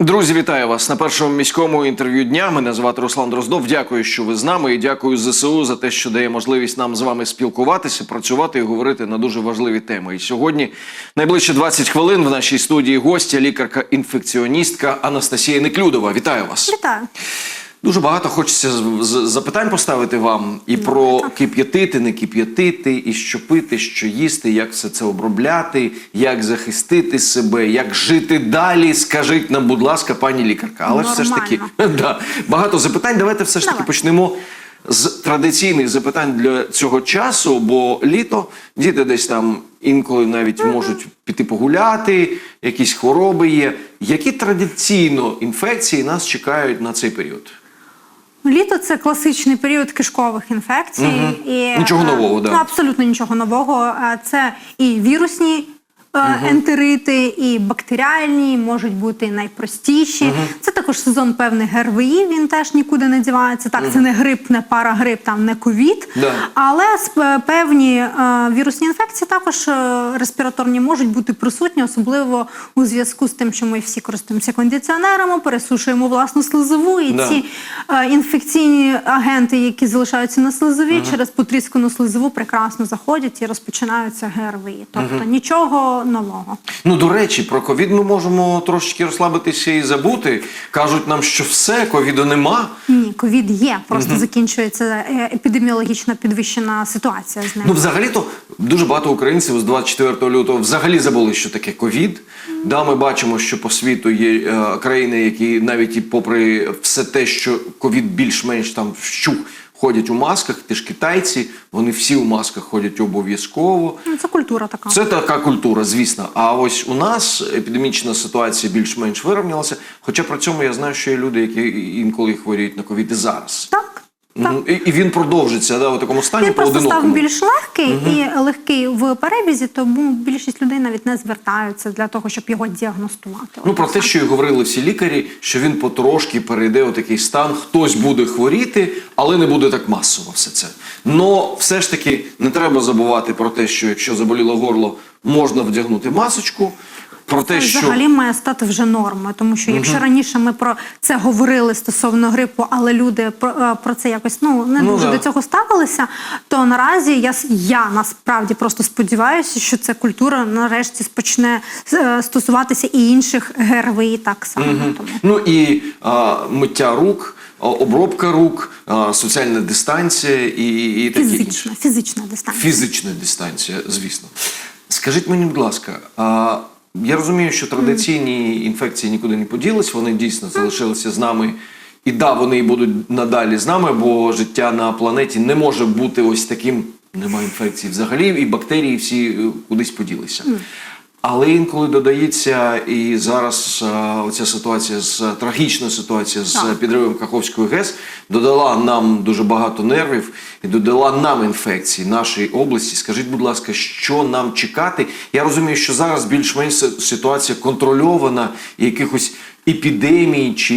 Друзі, вітаю вас на першому міському інтерв'ю дня. Мене звати Руслан Дроздов. Дякую, що ви з нами, і дякую ЗСУ за те, що дає можливість нам з вами спілкуватися, працювати і говорити на дуже важливі теми. І сьогодні найближче 20 хвилин в нашій студії гостя, лікарка-інфекціоністка Анастасія Неклюдова. Вітаю вас. Вітаю. Дуже багато хочеться запитань поставити вам і про кип'ятити, не кип'ятити, і що пити, що їсти, як все це обробляти, як захистити себе, як жити далі. Скажіть нам, будь ласка, пані лікарка. Але ж все ж таки да, багато запитань. Давайте все ж таки Давай. почнемо. З традиційних запитань для цього часу, бо літо діти десь там інколи навіть можуть піти погуляти, якісь хвороби є. Які традиційно інфекції нас чекають на цей період? Літо це класичний період кишкових інфекцій. Угу. І, Нічого е, нового, да. Абсолютно нічого нового. Е, Це і вірусні е, ентерити, і бактеріальні, можуть бути і найпростіші. Це також сезон певний ГРВІ, він теж нікуди не дівається. Так, це не грип, не парагрип, там не ковід. Да. Але певні е, вірусні інфекції також е, респіраторні можуть бути присутні, особливо у зв'язку з тим, що ми всі користуємося кондиціонерами, пересушуємо власну слизову, і Да. ці інфекційні агенти, які залишаються на слизові, через потріскану слизову прекрасно заходять і розпочинаються ГРВІ. Тобто нічого нового. Ну, до речі, про ковід ми можемо трошечки розслабитися і забути. Кажуть нам, що все, ковіду нема. Ні, ковід є, просто закінчується е, епідеміологічно підвищена ситуація з ним. Ну, взагалі-то дуже багато українців з 24 лютого взагалі забули, що таке ковід. Да, ми бачимо, що по світу є е, країни, які навіть і попри все те, що ковід більш-менш там вщух ходять у масках, ти ж китайці, вони всі у масках ходять обов'язково. Ну, це культура така. Це така культура, звісно. А ось у нас епідемічна ситуація більш-менш вирівнялася. Хоча при цьому я знаю, що є люди, які інколи хворіють на ковід і зараз. Так. Так. І, і він продовжиться да, у такому стані Він просто став більш легкий і легкий в перебізі, тому більшість людей навіть не звертаються для того, щоб його діагностувати. Ну про те, що і говорили всі лікарі, що він потрошки перейде у такий стан, хтось буде хворіти, але не буде так масово все це. Но все ж таки не треба забувати про те, що якщо заболіло горло, можна вдягнути масочку. Про те, що взагалі має стати вже нормою, тому що якщо раніше ми про це говорили стосовно грипу, але люди про, е, про це якось ну не Ну, дуже да. до цього ставилися, то наразі я я насправді просто сподіваюся, що ця культура нарешті почне е, стосуватися і інших ГРВІ так само. Тому ну і а, миття рук, обробка рук, соціальна дистанція і, і таке інше. фізична, фізична дистанція. Фізична дистанція, звісно. Скажіть мені, будь ласка, а, я розумію, що традиційні інфекції нікуди не поділись, вони дійсно залишилися з нами. І да, вони і будуть надалі з нами, бо життя на планеті не може бути ось таким. Немає інфекцій взагалі, і бактерії всі е, кудись поділися. Але інколи додається і зараз е, оця ситуація з трагічна ситуація з Так. підривом Каховської ГЕС додала нам дуже багато нервів і додала нам інфекцій нашій області. Скажіть, будь ласка, що нам чекати? Я розумію, що зараз більш-менш ситуація контрольована, і якихось епідемій чи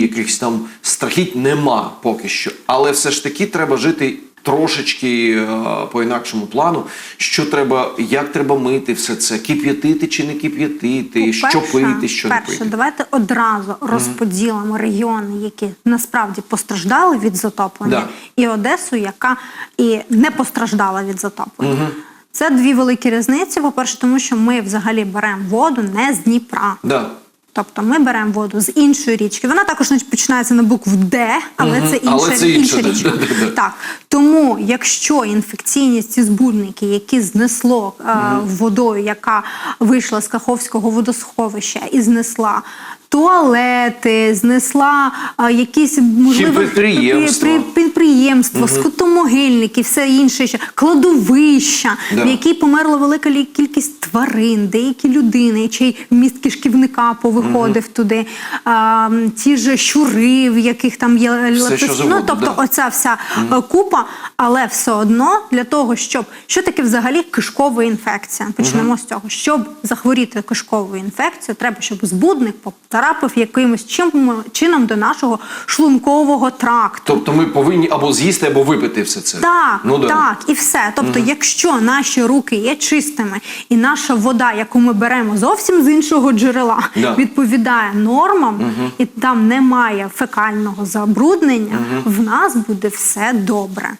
якихось там страхіть нема поки що. Але все ж таки треба жити. Трошечки е, по інакшому плану, що треба, як треба мити все це, кип'ятити чи не кип'ятити, що пити, що не перше, пити. давайте одразу розподілимо регіони, які насправді постраждали від затоплення, Да. і Одесу, яка і не постраждала від затоплення. Це дві великі різниці. По-перше, тому що ми взагалі беремо воду не з Дніпра. Да. Тобто ми беремо воду з іншої річки. Вона також починається на букву Д, але це інша, Але це інша, річка. Так тому, якщо інфекційні ці збудники, які знесло е, водою, яка вийшла з Каховського водосховища і знесла. Туалети, знесла е, якісь можливо підприємства. при- при- підприємства, скотомогильники, все інше, ще, кладовища, Да. в якій померла велика кількість тварин, деякі людини, чий міст кишківника повиходив туди, а, ті ж щури, в яких там є завгодно, ну, тобто да. оця вся е, купа, але все одно для того, щоб що таке взагалі кишкова інфекція? Почнемо з цього. Щоб захворіти кишковою інфекцією, треба, щоб збудник поп- потрапив якимось чим- чином до нашого шлункового тракту. Тобто ми повинні або з'їсти, або випити все це. Так, ну, да. так, і все. Тобто, якщо наші руки є чистими, і наша вода, яку ми беремо зовсім з іншого джерела, Да. відповідає нормам, і там немає фекального забруднення, в нас буде все добре.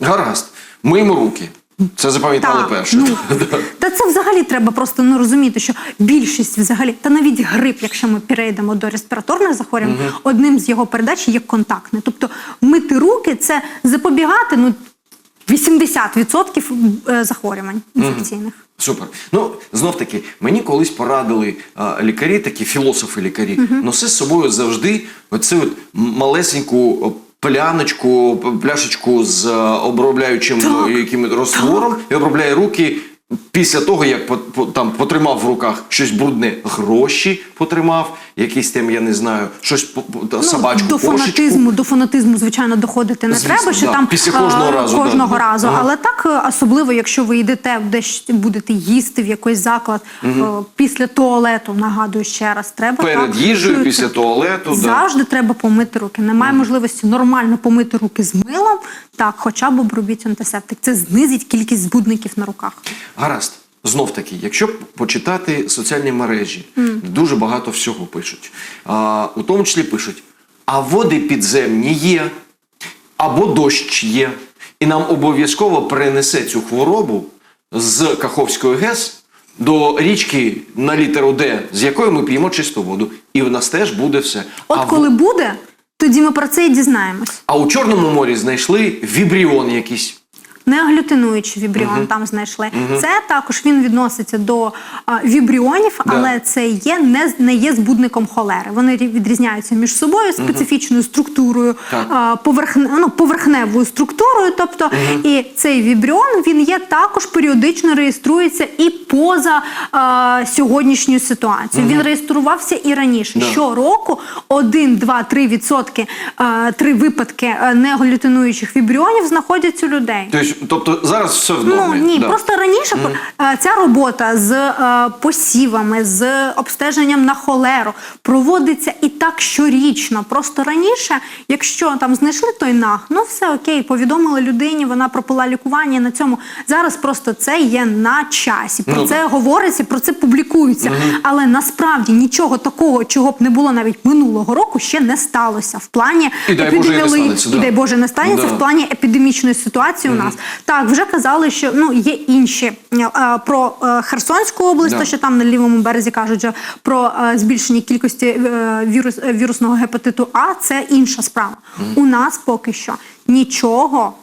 Гаразд. Миємо руки. Це запам'ятали перше. Ну, та це взагалі треба просто ну, розуміти, що більшість взагалі, та навіть грип, якщо ми перейдемо до респіраторних захворювань, одним з його передач є контактне. Тобто мити руки це запобігати ну, 80% е, захворювань інфекційних. Супер. Ну знов таки, мені колись порадили а, лікарі, такі філософи-лікарі, носи з собою завжди оцю от малесеньку о, пляночку, пляшечку з обробляючим Так. е, яким роствором і обробляє руки. Після того, як там потримав в руках щось брудне, гроші потримав, якісь там, я не знаю, щось по- собачку, Ну, до кошечку. фанатизму, до фанатизму, звичайно, доходити не Звісно, треба, що да. там Після кожного разу, кожного да. разу. Ага. Але так, е, особливо, якщо ви йдете десь будете їсти в якийсь заклад е, після туалету, нагадую ще раз, треба Перед так, їжею, чуєте? після туалету. Да. Завжди треба помити руки. Немає можливості нормально помити руки з милом. Так, хоча б обробіть антисептик. Це знизить кількість збудників на руках. Гаразд. Знов таки, якщо почитати соціальні мережі, дуже багато всього пишуть. А, у тому числі пишуть: а води підземні є, або дощ є, і нам обов'язково перенесе цю хворобу з Каховської ГЕС до річки на літеру Д, з якої ми п'ємо чисту воду. І в нас теж буде все. От а, в- коли буде, тоді ми про це і дізнаємось. а у Чорному морі знайшли вібріон якийсь. Неаглютинуючий вібріон там знайшли. Це також він відноситься до а, вібріонів, Да. але це є не, не є збудником холери. Вони відрізняються між собою специфічною структурою, а, поверхне, ну, поверхневою структурою. Тобто, і цей вібріон він є також періодично реєструється і поза а, сьогоднішньою ситуацією. Він реєструвався і раніше. Да. Щороку 1, 2, 3 відсотки, три випадки а, неаглютинуючих вібріонів знаходяться у людей. Тобто, тобто зараз все в Ну ні, да. просто раніше е, ця робота з е, посівами, з обстеженням на холеру проводиться і так щорічно. Просто раніше, якщо там знайшли той нах, ну все окей, повідомили людині, вона пропила лікування на цьому. Зараз просто це є на часі. Про Ну, це говориться, про це публікується. Але насправді нічого такого, чого б не було навіть минулого року, ще не сталося в плані І дай Боже, не епідеміології- і дай Боже не станеться Да. в плані епідемічної ситуації у нас. Так, вже казали, що ну є інші е, про е, Херсонську область, Да. то що там на лівому березі кажуть що про е, збільшення кількості вірус, вірусного гепатиту А. Це інша справа. У нас поки що нічого.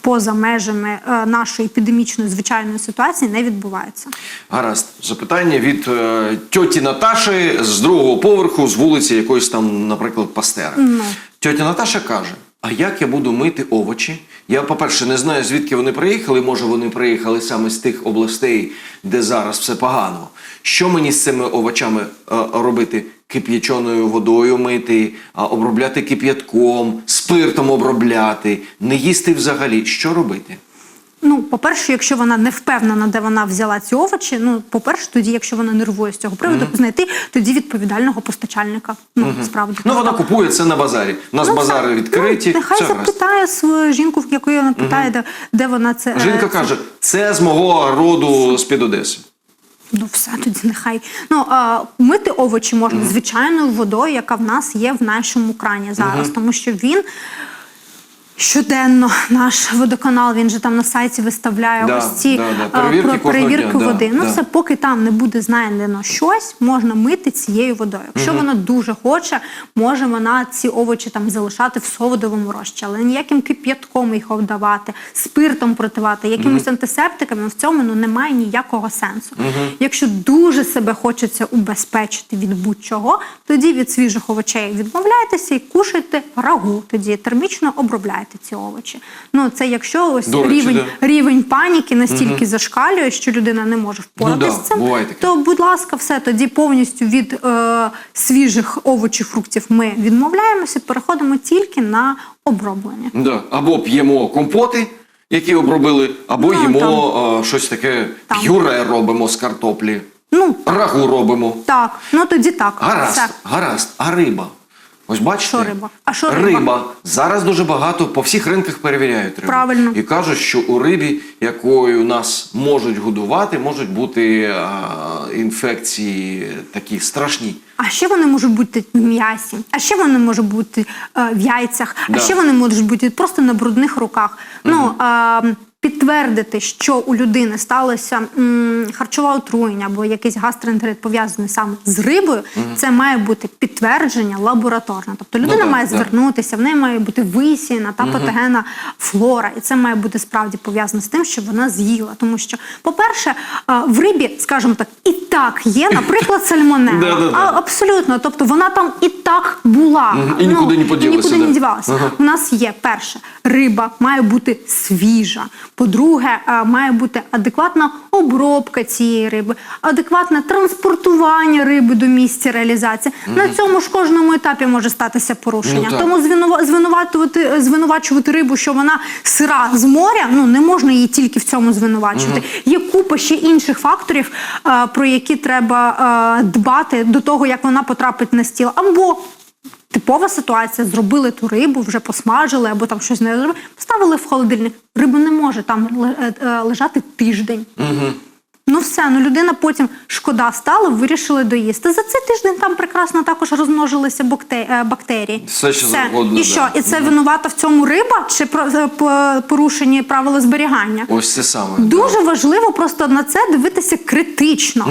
Поза межами е, нашої епідемічної звичайної ситуації не відбувається. Гаразд, запитання від е, тьоті Наташі з другого поверху з вулиці якоїсь там, наприклад, Пастера. Ну. Тьотя Наташа каже: А як я буду мити овочі? Я, по-перше, не знаю, звідки вони приїхали. Може, вони приїхали саме з тих областей, де зараз все погано. Що мені з цими овочами е, робити? Кип'яченою водою мити, обробляти кип'ятком, спиртом обробляти, не їсти взагалі. Що робити? Ну, по-перше, якщо вона не впевнена, де вона взяла ці овочі, ну, по-перше, тоді, якщо вона нервує з цього приводу, знайти тоді відповідального постачальника. Ну, справді. Ну, вона купує це на базарі. У нас Ну, базари все. відкриті. Ну, нехай запитає свою жінку, в якої вона питає, де, де вона це. е, Жінка це- каже, це з мого роду з-під Одеси. Ну, все тоді нехай. Ну, а, мити овочі можна звичайною водою, яка в нас є в нашому крані зараз, тому що він. Щоденно наш водоканал, він же там на сайті виставляє Да, ось ці да, да. Перевірки про перевірки дня, да, води. ну, да. все, поки там не буде знайдено щось, можна мити цією водою. Якщо вона дуже хоче, може вона ці овочі там залишати в солодовому розчі, але ніяким кип'ятком їх обдавати, спиртом противати, якимись антисептиками в цьому ну немає ніякого сенсу. Якщо дуже себе хочеться убезпечити від будь-чого, тоді від свіжих овочей відмовляйтеся і кушайте рагу. Тоді термічно обробляйте ці овочі. Ну це якщо ось До речі, рівень, да. рівень паніки настільки зашкалює, що людина не може впоратися Ну да, з цим, буває таке. то будь ласка, все тоді повністю від е, свіжих овочів, фруктів ми відмовляємося, переходимо тільки на оброблення. Да. Або п'ємо компоти, які обробили, або Ну, їмо а, щось таке Там. п'юре робимо з картоплі. Ну Рагу робимо. так, ну тоді так. Гаразд, Все. гаразд. А риба? Ось бачите? Що риба? А що риба? Зараз дуже багато по всіх ринках перевіряють рибу. Правильно. І кажуть, що у рибі, якою нас можуть годувати, можуть бути а, інфекції такі страшні. А ще вони можуть бути в м'ясі, а ще вони можуть бути е, в яйцях, Да. а ще вони можуть бути просто на брудних руках. Ну е, підтвердити, що у людини сталося м, харчове отруєння або якийсь гастроентерит пов'язаний саме з рибою, це має бути підтвердження лабораторне. Тобто людина Ну да, має да. звернутися, в неї має бути висіяна та патогенна флора, і це має бути справді пов'язано з тим, що вона з'їла. Тому що, по-перше, в рибі, скажімо так, і так є, наприклад, сальмонелла. Да-да-да. А, абсолютно. Тобто вона там і так була. Мгм. І нікуди не поділася, нікуди да. не дівалася. Ага. У нас є перше, риба має бути свіжа. По-друге, е, має бути адекватна обробка цієї риби, адекватне транспортування риби до місця реалізації. На цьому ж кожному етапі може статися порушення. Ну. Тому звинува- звинувачувати, звинувачувати рибу, що вона сира з моря, ну не можна її тільки в цьому звинувачувати. Є купа ще інших факторів, е, про які треба е, дбати до того, як вона потрапить на стіл. Або типова ситуація: зробили ту рибу, вже посмажили, або там щось не зробили, поставили в холодильник. Риба не може там е, е, лежати тиждень. Ну все, ну людина потім шкода стала, вирішили доїсти. За цей тиждень там прекрасно також розмножилися е, бактерії. Все, що завгодно, І да. що? І це винувата в цьому риба чи порушені правила зберігання? Ось це саме. Дуже важливо просто на це дивитися критично.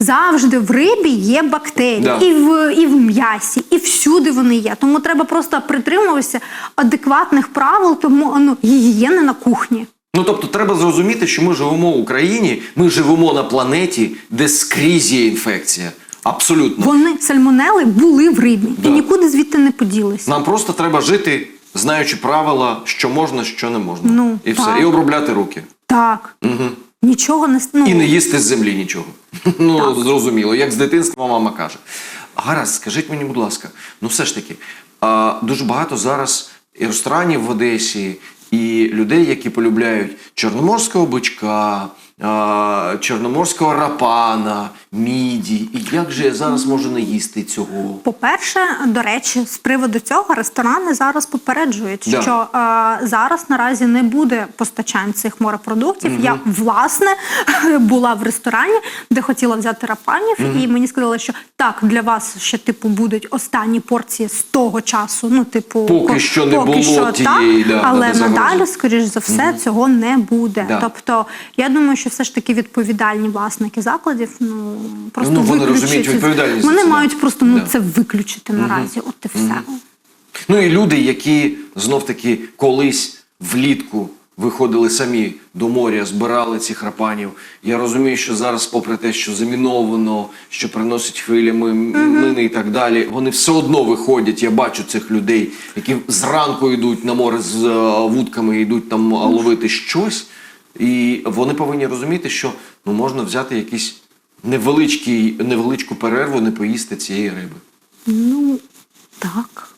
Завжди в рибі є бактерії, Да. і в і в м'ясі, і всюди вони є. Тому треба просто притримуватися адекватних правил, тому ну гігієни на кухні. Ну тобто треба зрозуміти, що ми живемо в Україні, ми живемо на планеті, де скрізь є інфекція. Абсолютно. Вони сальмонели були в рибі Да. і нікуди звідти не поділися. Нам просто треба жити, знаючи правила, що можна, що не можна. Ну, і все. І обробляти руки. Так Угу. Нічого не ну, І не їсти з землі нічого. Ну, зрозуміло, як з дитинства мама каже. Гаразд, скажіть мені, будь ласка, ну все ж таки, а, дуже багато зараз і ресторанів в Одесі, і людей, які полюбляють чорноморського бичка, чорноморського рапана, міді. І як же я зараз можу не їсти цього? По-перше, до речі, з приводу цього ресторани зараз попереджують, Да. що е, зараз наразі не буде постачань цих морепродуктів. Я власне була в ресторані, де хотіла взяти рапанів, і мені сказали, що так, для вас ще типу будуть останні порції з того часу. Ну, типу, Поки ко- що не поки було що тієї, так, да, але надалі, скоріш за все, цього не буде. Да. Тобто, я думаю, що все ж таки відповідальні власники закладів, ну просто Ну, вони розуміють відповідальність Вони це, мають просто ну Да. це виключити наразі. От і все. Ну і люди, які знов таки колись влітку виходили самі до моря, збирали цих рапанів. Я розумію, що зараз, попри те, що заміновано, що приносить хвилями мини і так далі, вони все одно виходять. Я бачу цих людей, які зранку йдуть на море з е, вудками, йдуть там ловити щось. І вони повинні розуміти, що ну можна взяти якийсь невеличкий, невеличку перерву, не поїсти цієї риби. Ну так.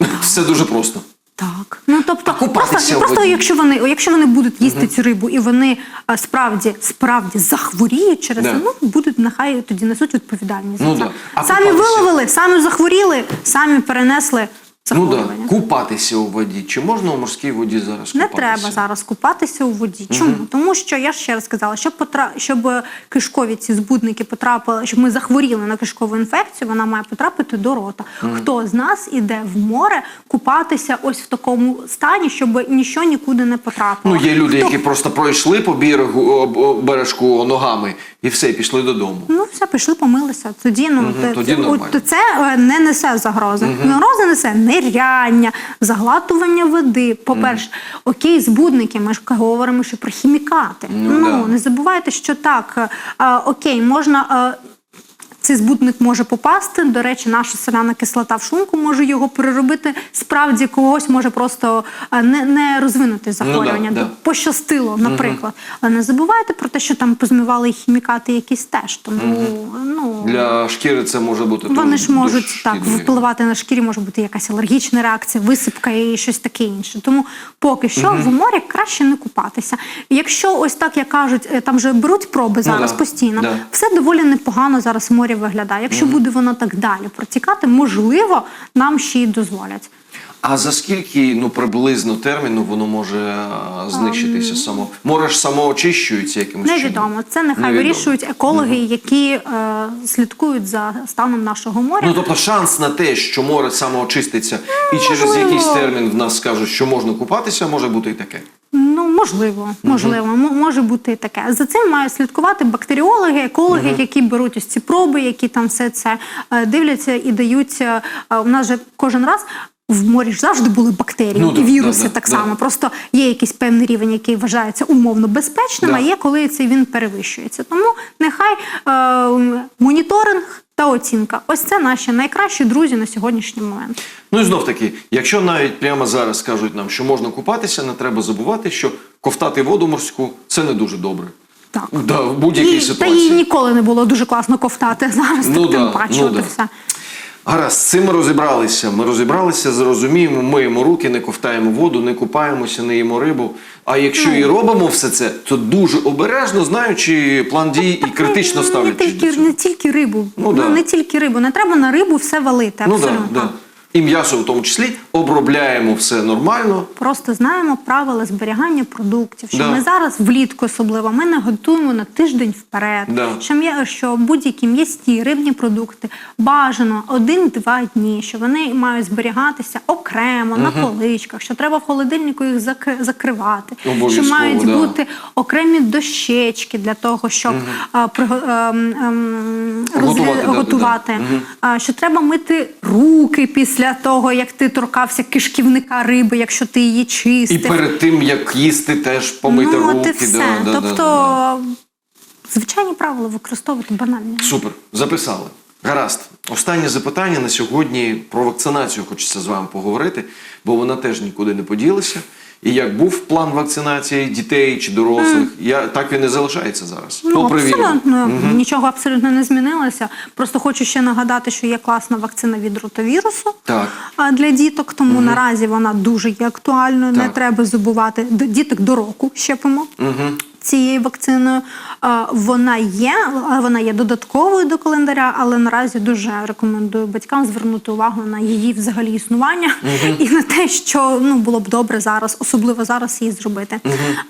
Все дуже просто. Так, ну тобто, просто, просто якщо вони, якщо вони будуть їсти цю рибу і вони а, справді справді захворіють через Да. це, ну будуть нехай тоді несуть відповідальність. Ну за це. да. А самі виловили, самі захворіли, самі перенесли Ну да, купатися у воді. Чи можна у морській воді зараз Не купатися? треба зараз купатися у воді. Чому? Тому що я ж ще раз сказала, щоб потра... щоб кишкові ці збудники потрапили, щоб ми захворіли на кишкову інфекцію, вона має потрапити до рота. Хто з нас іде в море купатися ось в такому стані, щоб нічого нікуди не потрапило? Ну, є люди, Хто- які просто пройшли по берегу бережку ногами і все, пішли додому. Ну, все, пішли, помилися. Тоді, ну, тоді це, нормально. от це е, не несе загрози. Загрози несе ниряння, заглатування води. По-перше, окей, збудники, ми ж говоримо ще про хімікати. Ну, Ну, да. не забувайте, що так, е, е, окей, можна. е, цей збутник може попасти. До речі, наша соляна кислота в шлунку може його переробити. Справді когось може просто е, не, не розвинути захворювання. Ну да, да. Пощастило, наприклад. Але не забувайте про те, що там позмивали і хімікати якісь теж. Тому ну Для шкіри це може бути вони ж можуть так впливати на шкірі, може бути якась алергічна реакція, висипка і щось таке інше. Тому поки що в морі краще не купатися. Якщо ось так як кажуть, е, там же беруть проби зараз да, постійно, да. все доволі непогано зараз в морі виглядає. Якщо буде воно так далі протікати, можливо, нам ще й дозволять. А за скільки ну приблизно терміну воно може знищитися само? Море ж самоочищується якимось чином? Невідомо. Це нехай Невідомо. вирішують екологи, які е, слідкують за станом нашого моря. Ну тобто шанс на те, що море самоочиститься, і через можливо. якийсь термін в нас скажуть, що можна купатися, може бути і таке. Ну, можливо, можливо, може бути і таке. За цим мають слідкувати бактеріологи, екологи, які беруть ось ці проби, які там все це е, дивляться і дають. е, е, У нас же кожен раз. В морі ж завжди були бактерії Ну, і да, віруси да, да, так да. само. Просто є якийсь певний рівень, який вважається умовно безпечним, Да. а є коли цей він перевищується. Тому нехай е, моніторинг та оцінка. Ось це наші найкращі друзі на сьогоднішній момент. Ну і знов таки, якщо навіть прямо зараз скажуть нам, що можна купатися, не треба забувати, що ковтати воду морську це не дуже добре. Так. Да, в будь-якій ситуації. Та їй ніколи не було дуже класно ковтати. Зараз Ну так тим да, паче. ну да. все. Гаразд, з цим розібралися. Ми розібралися, зрозуміємо, миємо руки, не ковтаємо воду, не купаємося, не їмо рибу. А якщо Ну. і робимо все це, то дуже обережно, знаючи план дій і критично не ставлячись тільки, до цього. не тільки рибу. Ну, да. не тільки рибу. Не треба на рибу все валити. Ну Абсолютно. да, да. І м'ясо в тому числі обробляємо все нормально. Просто знаємо правила зберігання продуктів. Що Да. ми зараз влітку особливо ми не готуємо на тиждень вперед. Да. Що що будь-які м'ясті рибні продукти бажано один-два дні, що вони мають зберігатися окремо на поличках, що треба в холодильнику їх зак- закривати, що мають да. бути окремі дощечки для того, щоб а, ем, Готувати, розрі- да, да, да. А, що треба мити руки після того, як ти торкався кишківника риби, якщо ти її І перед тим, як їсти, теж помити ну, руки. все. Да, да, тобто, да. звичайні правила використовувати банальні. Супер, записали. Гаразд. Останнє запитання на сьогодні про вакцинацію хочеться з вами поговорити, бо вона теж нікуди не поділася. І як був план вакцинації дітей чи дорослих, я, так він і залишається зараз. Ну, абсолютно нічого абсолютно не змінилося. Просто хочу ще нагадати, що є класна вакцина від ротовірусу Так. для діток, тому наразі вона дуже є актуальною. Не треба забувати. Діток до року щепимо. Цією вакциною. Вона є, вона є додатковою до календаря, але наразі дуже рекомендую батькам звернути увагу на її взагалі існування і на те, що ну було б добре зараз, особливо зараз її зробити.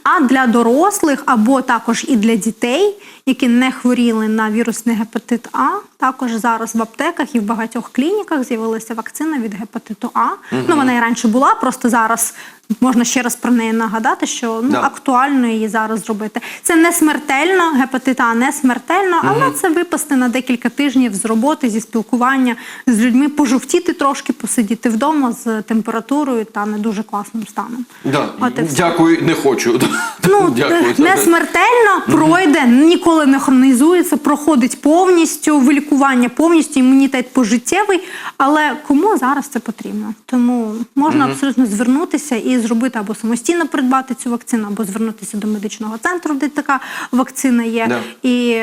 А для дорослих або також і для дітей, які не хворіли на вірусний гепатит А, також зараз в аптеках і в багатьох клініках з'явилася вакцина від гепатиту А. Ну вона і раніше була, просто зараз можна ще раз про неї нагадати, що ну Да. актуально її зараз зробити. Це не смертельно, гепатит А не смертельно, але це випасти на декілька тижнів з роботи, зі спілкування з людьми, пожовтіти трошки, посидіти вдома з температурою та не дуже класним станом. Да. От і все. Дякую, не хочу. Ну, Дякую. не смертельно, пройде, ніколи не хронізується, проходить повністю вилікування, повністю імунітет пожиттєвий. Але кому зараз це потрібно? Тому можна абсолютно звернутися і зробити або самостійно придбати цю вакцину, або звернутися до медичного центру, де така вакцина є. Да. І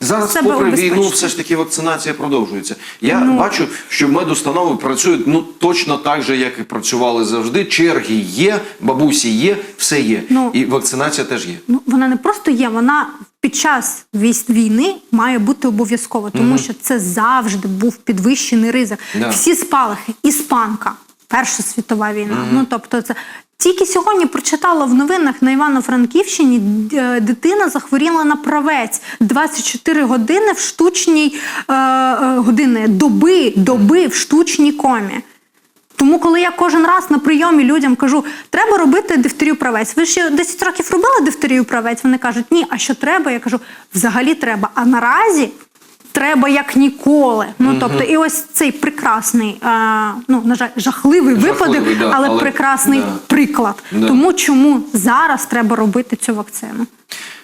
Зараз, себе попри війну, все ж таки вакцинація продовжується. Я Ну. бачу, що медустанови працюють ну точно так же, як і працювали завжди. Черги є, бабусі є, все є. Ну. і вакцинація теж є. Ну, вона не просто є, вона під час війни має бути обов'язково, тому що це завжди був підвищений ризик. Да. Всі спалахи, іспанка, Перша світова війна. Ну тобто, це тільки сьогодні прочитала в новинах на Івано-Франківщині е, дитина захворіла на правець 24 години в штучній е, е, години доби, доби в штучній комі. Тому, коли я кожен раз на прийомі людям кажу, треба робити дифтерію правець. Ви ще 10 років робили дифтерію правець? Вони кажуть, ні, а що треба? Я кажу, взагалі треба. А наразі треба як ніколи. Ну тобто, і ось цей прекрасний, е, ну на жаль, жахливий, Жахливий, випадок, да, але, але- прекрасний да. приклад. Да. Тому чому зараз треба робити цю вакцину?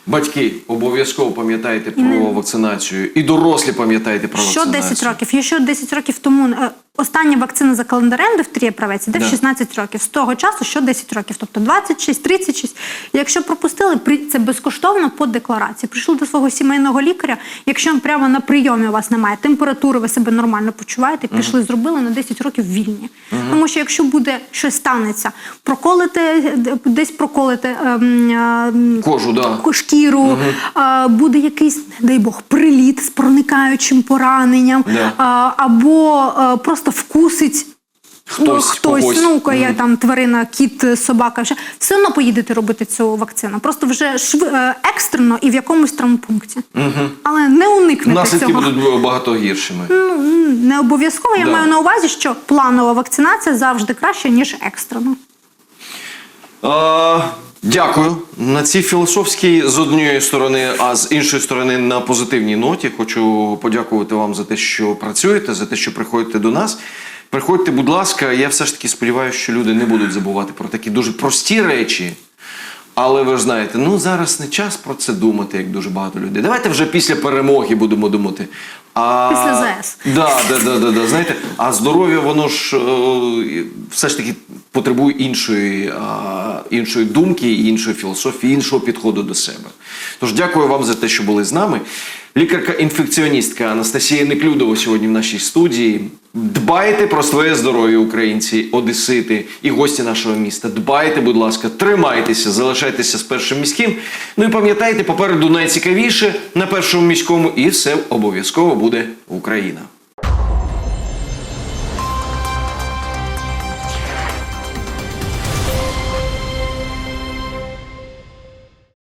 Батьки, обов'язково пам'ятайте про вакцинацію. І дорослі пам'ятайте про Що вакцинацію. 10 років? Якщо 10 років тому е, остання вакцина за календарем дифтерія правець іде Да. в 16 років. З того часу що 10 років, тобто 26, 36. Якщо пропустили, це безкоштовно по декларації. Прийшли до свого сімейного лікаря. Якщо прямо на прийомі у вас немає температури, ви себе нормально почуваєте, пішли, зробили на 10 років вільні. Тому що якщо буде щось станеться, проколите е, десь проколите. ем, ем, Кожу, да. ку- шкіру, буде якийсь, дай Бог, приліт з проникаючим пораненням, Да. або а, просто вкусить. Хтось ну, хтось когось. ну, я там тварина, кіт, собака, вже все одно поїдете робити цю вакцину. Просто вже шв... е, екстрено і в якомусь травмпункті. Але не уникнете Наслідки цього. будуть багато гіршими. Ну, не обов'язково. Я Да. маю на увазі, що планова вакцинація завжди краще, ніж екстрена. Е, Дякую. На цій філософській з однієї сторони, а з іншої сторони на позитивній ноті хочу подякувати вам за те, що працюєте, за те, що приходите до нас. Приходьте, будь ласка, я все ж таки сподіваюся, що люди не будуть забувати про такі дуже прості речі. Але ви ж знаєте, ну зараз не час про це думати, як дуже багато людей. Давайте вже після перемоги будемо думати. А, Після ЗАЕС. Да, да, да, да, да. Знаєте, а здоров'я воно ж е, все ж таки потребує іншої, е, іншої думки, іншої філософії, іншого підходу до себе. Тож дякую вам за те, що були з нами. Лікарка-інфекціоністка Анастасія Неклюдова сьогодні в нашій студії. Дбайте про своє здоров'я, українці, одесити і гості нашого міста. Дбайте, будь ласка, тримайтеся, залишайтеся з першим міським. Ну і пам'ятайте, попереду найцікавіше на першому міському, і все обов'язково буде Україна.